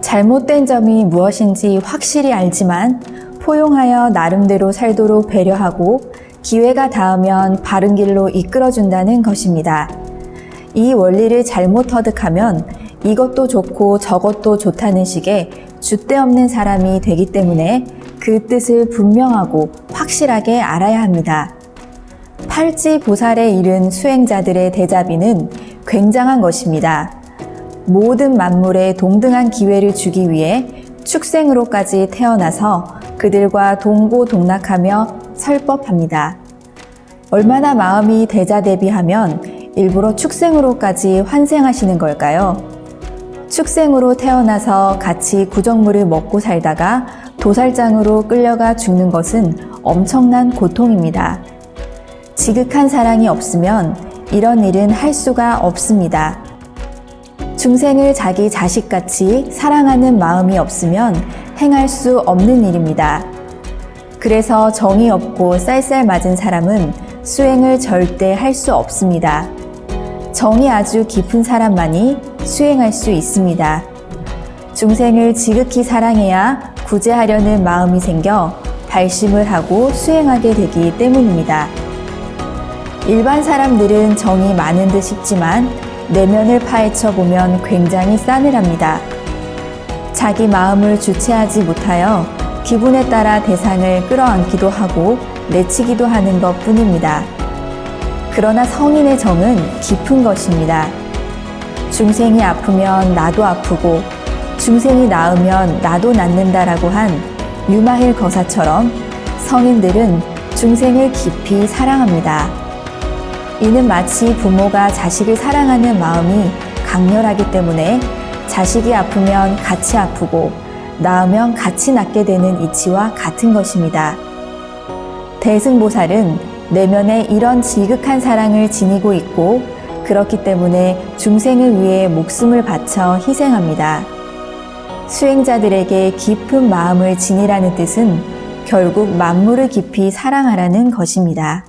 잘못된 점이 무엇인지 확실히 알지만 포용하여 나름대로 살도록 배려하고 기회가 닿으면 바른 길로 이끌어준다는 것입니다. 이 원리를 잘못 터득하면 이것도 좋고 저것도 좋다는 식의 줏대 없는 사람이 되기 때문에 그 뜻을 분명하고 확실하게 알아야 합니다. 팔찌 보살에 이른 수행자들의 대자비는 굉장한 것입니다. 모든 만물에 동등한 기회를 주기 위해 축생으로까지 태어나서 그들과 동고동락하며 설법합니다. 얼마나 마음이 대자 대비하면 일부러 축생으로까지 환생하시는 걸까요? 축생으로 태어나서 같이 구정물을 먹고 살다가 도살장으로 끌려가 죽는 것은 엄청난 고통입니다. 지극한 사랑이 없으면 이런 일은 할 수가 없습니다. 중생을 자기 자식같이 사랑하는 마음이 없으면 행할 수 없는 일입니다. 그래서 정이 없고 쌀쌀 맞은 사람은 수행을 절대 할 수 없습니다. 정이 아주 깊은 사람만이 수행할 수 있습니다. 중생을 지극히 사랑해야 구제하려는 마음이 생겨 발심을 하고 수행하게 되기 때문입니다. 일반 사람들은 정이 많은 듯 싶지만 내면을 파헤쳐 보면 굉장히 싸늘합니다. 자기 마음을 주체하지 못하여 기분에 따라 대상을 끌어안기도 하고 내치기도 하는 것 뿐입니다. 그러나 성인의 정은 깊은 것입니다. 중생이 아프면 나도 아프고 중생이 나으면 나도 낫는다라고 한 유마힐 거사처럼 성인들은 중생을 깊이 사랑합니다. 이는 마치 부모가 자식을 사랑하는 마음이 강렬하기 때문에 자식이 아프면 같이 아프고 나으면 같이 낫게 되는 이치와 같은 것입니다. 대승보살은 내면에 이런 지극한 사랑을 지니고 있고 그렇기 때문에 중생을 위해 목숨을 바쳐 희생합니다. 수행자들에게 깊은 마음을 지니라는 뜻은 결국 만물을 깊이 사랑하라는 것입니다.